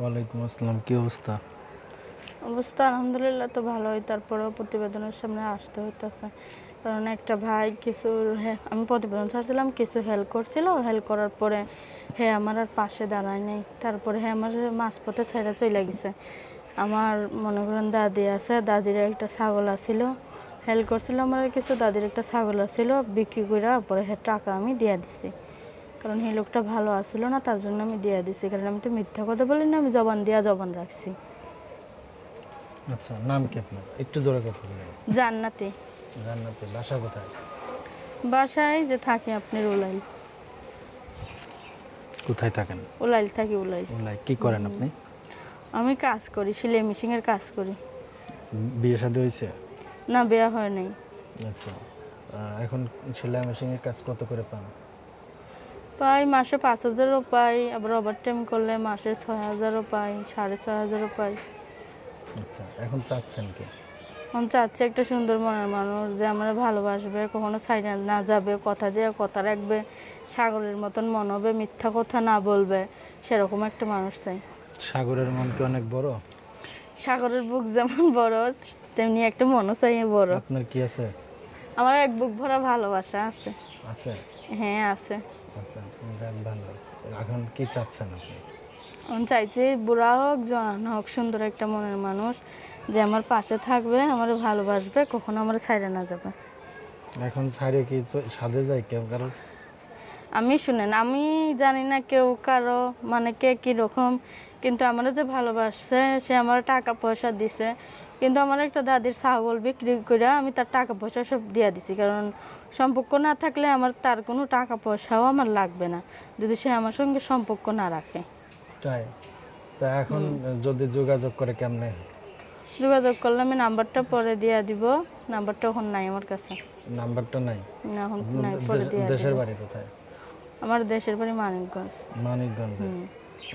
ওয়ালাইকুম আসসালাম, কি অবস্থা? অবস্থা আলহামদুলিল্লাহ, তো ভালোই। তারপরেও প্রতিবেদনের সামনে আসতে হইতেছে। কারণ একটা ভাই কিছু আমি প্রতিবেদন ছাড়ছিলাম, কিছু হেল্প করছিল। হেল্প করার পরে হে আমার আর পাশে দাঁড়ায় নেই। তারপরে হে আমার মাঝপথে ছেড়ে চলে গেছে। আমার মনে করেন দাদি আছে, দাদির একটা ছাগল আছিল। হেল্প করছিল আমার কিছু, দাদির একটা ছাগল আছিল। বিক্রি করে পরে হে টাকা আমি দিয়ে দিছি। কারণ এই লোকটা ভালো আছিল না তার জন্য আমি দিয়ে দিছি। কারণ আমি তো মিথ্যা কথা বলি না আমি জবান দিয়া জবান রাখছি। আচ্ছা নাম কি আপনার? একটু জোরে কথা বলেন। জান্নাতি। জান্নাতে বাসা কোথায়? বাসায় যে থাকে আপনি উলাইল। কোথায় থাকেন? উলাইল থাকি উলাইল। ওলাই কি করেন আপনি? আমি কাজ করি সেলাই মেশিনের কাজ করি। বিয়ে শাদী হয়েছে? না বেয়া হয় নাই। আচ্ছা এখন সেলাই মেশিনের কাজ কত করে পান? পাই মাসে পাঁচ হাজারও পাই আবার ওভার টাইম করলে মাসে ছয় হাজারও পাই সাড়ে ছয় হাজারও পাই আচ্ছা এখন চাচ্ছেন কি? আমি চাচ্ছি একটা সুন্দর মনের মানুষ যে আমরা ভালোবাসবে কখনো সাইডে না যাবে কথা দিয়ে কথা রাখবে সাগরের মতন মন হবে মিথ্যা কথা না বলবে সেরকম একটা মানুষ চাই। সাগরের মন কি অনেক বড়? সাগরের বুক যেমন বড় তেমনি একটা মনও চাই বড়। আপনার কি আছে? আমার এক বুক ভরা ভালোবাসা আছে। আছে? হ্যাঁ আছে। আচ্ছা ভালো। এখন কি চাচ্ছেন আপনি? আমি চাইছি বুড়া হোক জওয়ান হোক সুন্দর একটা মনের মানুষ যে আমার পাশে থাকবে আমার ভালোবাসবে কখনো আমার ছাইড়ে না যাবে। এখন ছাড়িয়ে কি সাজে যায় কেউ কারও আমি শুনেন আমি জানি না কেউ কারও মানে কে কী রকম কিন্তু আমার যে ভালোবাসছে সে আমার টাকা পয়সা দিছে কিন্তু আমার একটা দাদির ছাগল বিক্রি করে আমি তার টাকা পয়সা সব দিয়ে দিছি। কারণ সম্পর্ক না থাকলে আমার তার কোনো টাকা পয়সাও আমার লাগবে না যদি সে আমার সঙ্গে সম্পর্ক না রাখে। তাই? তা এখন যদি যোগাযোগ করে কেমনে? যোগাযোগ করলে আমি নাম্বারটা পরে দিয়ে দিব। নাম্বারটা এখন নাই আমার কাছে। নাম্বারটা নাই? না এখন নাই পরে দিয়ে দেশের বাড়ি কোথায়? আমার দেশের বাড়ি মানিকগঞ্জ। মানিকগঞ্জে।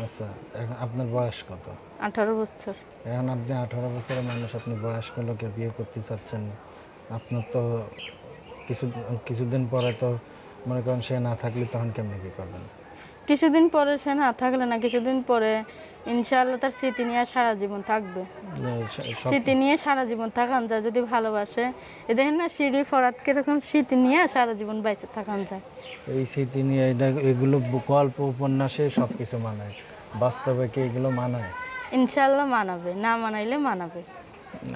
আচ্ছা এখন আপনার বয়স কত? আঠারো বছর। এখন আপনি আঠারো বছরের মানুষ আপনি বয়স্ক লোকের বিয়ে করতে চাচ্ছেন। আপনার তো কিছু কিছুদিন পরে তো মনে করেন সে না থাকলে তখন কেমনি কি করবেন? কিছুদিন পরে সে না থাকলে না কিছুদিন পরে ইনশাআল্লাহ তার স্মৃতি নিয়ে সারা জীবন থাকবে। স্মৃতি নিয়ে সারা জীবন থাকান যায় যদি ভালোবাসে। এ দেখেন না সিঁড়ি ফরাত কীরকম স্মৃতি নিয়ে সারা জীবন বেঁচে থাকান যায়। এই স্মৃতি নিয়ে এটা এগুলো গল্প উপন্যাসে সব কিছু মানায়। বাস্তবে কি এগুলো মানায়? ইনশাআল্লাহ মানাবে না মানাইলে মানাবে।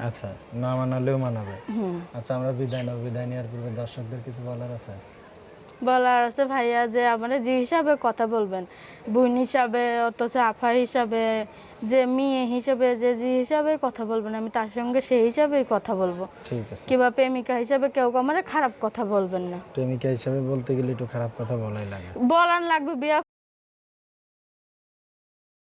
আচ্ছা না মানালেও মানাবে। আচ্ছা আমরা বিদায় নেব। বিদায় নেওয়ার পূর্বে দর্শকদের কিছু বলার আছে? বলার আছে ভাইয়া যে আমার যে হিসাবে কথা বলবেন। বোন হিসাবে অথচ আফা হিসাবে যে মেয়ে হিসাবে যে যে হিসাবে কথা বলবেন। আমি তার সঙ্গে সেই হিসাবেই কথা বলব। ঠিক আছে। কিংবা প্রেমিকা হিসাবে কেউ আমার খারাপ কথা বলবেন না। প্রেমিকা হিসাবে বলতে গেলে একটু খারাপ কথা বলাই লাগে। বলার লাগবে বিয়া